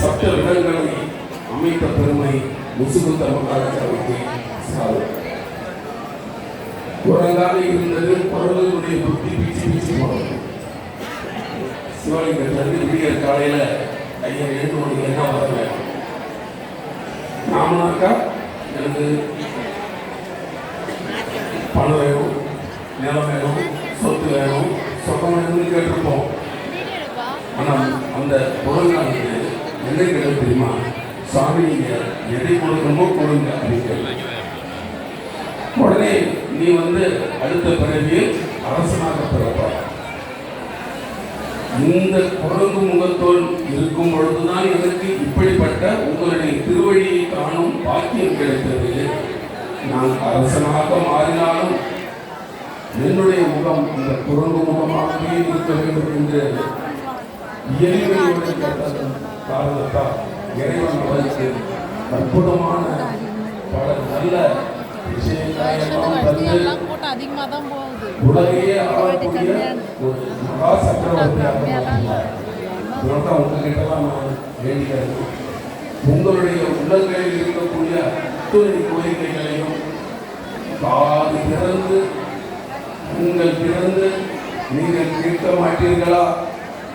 சட்ட இடங்களை அமைத்த பெருமை முசுகுந்த மகாராஜாவுக்கு சாரும். குரங்காக இருந்தது குரலுடைய புத்தி பிச்சு பிச்சு போனது. சிவலிங்கத்திலிருந்து விடியற் காலையில ஐயா எழுந்து மணிக்கு என்ன வர வேணும் நாமனாக்கா எனக்கு பணம் வேணும் நிலம் வேணும் சொத்து வேணும். சொத்தம் வேணும்னு கேட்டிருப்போம். ஆனால் அந்த குரங்காலுக்கு என்ன கேட்டது தெரியுமா? சாமி நீங்க எதை கொடுக்கணுமோ கொடுங்க அப்படின்னு உடனே நீ வந்து அடுத்த பிறவியில் அரசனாக பிறப்பாய். இந்த குரங்கு முகத்தோல் இருக்கும் பொழுதுதான் எனக்கு இப்படிப்பட்ட உங்களுடைய திருவழியை காணும் பாக்கியம் கிடைத்தது. நான் அரசனாக மாறினாலும் என்னுடைய முகம் இந்த குரங்கு முகமாகவே இருக்க வேண்டும் என்று இயல்பையோடு காரணத்தால் இறைவன் அவருக்கு அற்புதமான பல நல்ல உலகையே ஆளக்கூடிய ஒரு மகா சக்கரவர்த்தியாக உங்ககிட்டலாம் நான் வேண்டிக்கிறது உங்களுடைய உள்ளங்களில் இருக்கக்கூடிய அத்துணை கோரிக்கைகளையும் காது திறந்து உங்கள் பிறந்து நீங்கள் கேட்க மாட்டீர்களா?